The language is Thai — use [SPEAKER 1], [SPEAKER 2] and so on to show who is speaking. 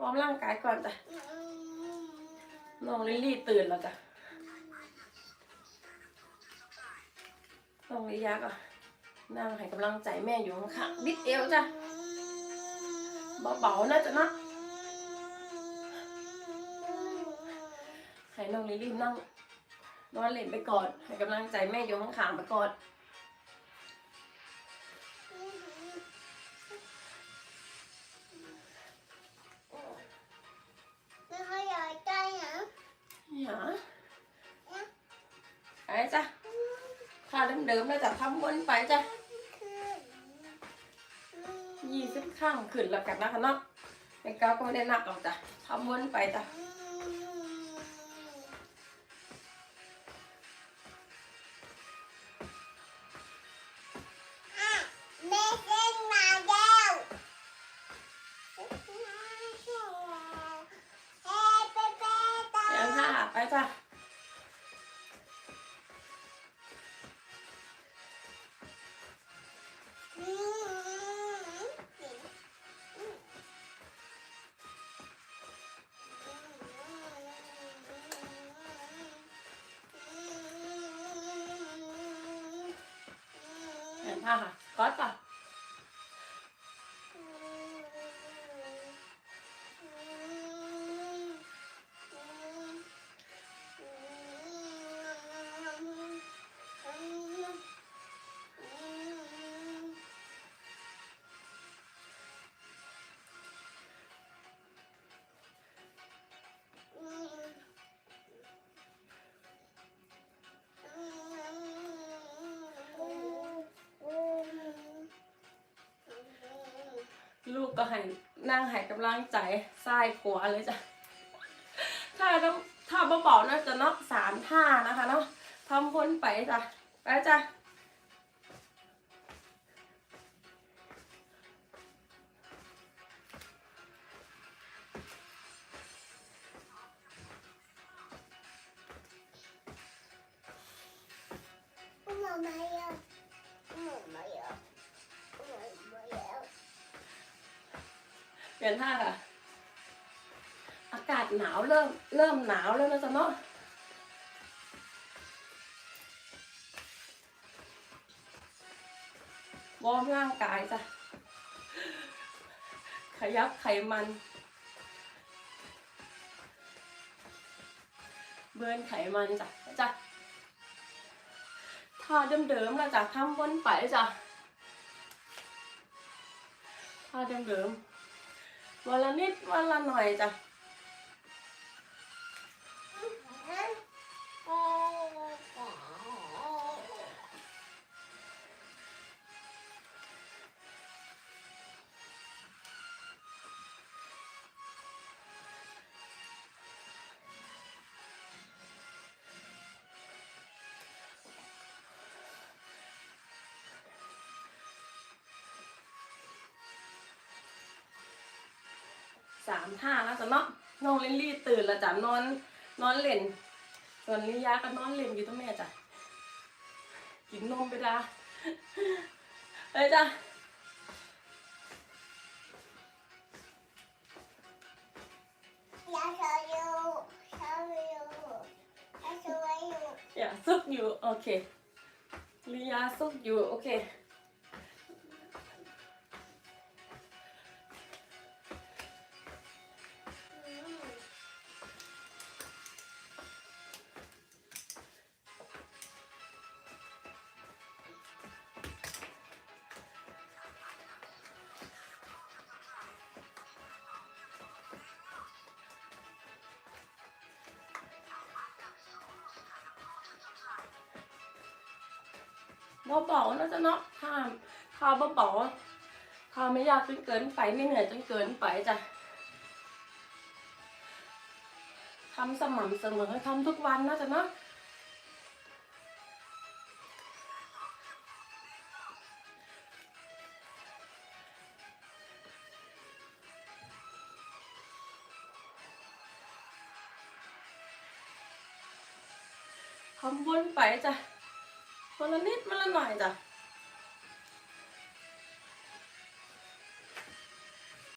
[SPEAKER 1] วอร์มร่างกายก่อนจ้ะน้องลิลลี่ตื่นแล้วจ้ะน้องลิยาก็นั่งให้กำลังใจแม่อยู่ข้างๆบิดเอวจ้ะเบาๆนะจ๊ะนะให้น้องลิลลี่นั่งนอนเล่นไปก่อนให้กำลังใจแม่อยู่ข้างๆไปก่อน
[SPEAKER 2] จ้ะ
[SPEAKER 1] ค่าเดิมๆแล้วจ้ะทำวนไปจ้ะยี่สิบข้างขึ้นแล้วกันนะคะเนาะไอ้ก้าวก็ไม่ได้หนักหรอกจ้ะทำวนไปจ้ะ
[SPEAKER 2] แม่เส้
[SPEAKER 1] ผ้าค่ะก๊อตป่ะ ก็ให้นั่งให้กำลังใจซ้ายขวาเลยจ้ะถ้าต้องถ้าเบาๆน่าจะเนาะสามท่านะคะเนาะทำวนไปจ้ะไปจ้ะ
[SPEAKER 2] Mamma Maja. Mamma
[SPEAKER 1] เปลี่ยนท่าค่ะ อากาศหนาวเริ่มเริ่มหนาวแล้วนะจ๊ะเนาะวอร์มร่างกายจ้ะ ขยับไขมัน เบิร์นไขมันจ้ะจ้ะท่าเดิมๆแล้วจ้ะทำวนไปจ้ะท่าเดิมๆ วันละนิดวันละหน่อยจ้ะ สามท่าแล้วจ้ะเนาะน้องลิลลี่ตื่นแล้วจ้ะนอน นอนเล่น ส่วนลิยาก็นอนเล่นอยู่ตรงแม่จ้ะกินนมไปดาไปจ้ะ
[SPEAKER 2] Jag sa ju, sa ju, jag sa ju.
[SPEAKER 1] อย่าซุกอยู่โอเคลิยาซุกอยู่โอเค เบาๆนะจ๊ะเนาะถ้าถ้าเบาๆถ้าไม่ยากจนเกินไปไม่เหนื่อยจนเกินไปจ้ะทำสม่ำเสมอทำทุกวันนะจ๊ะเนาะทำวนไปจ้ะ คนละนิดมันละหน่อยจ้ะ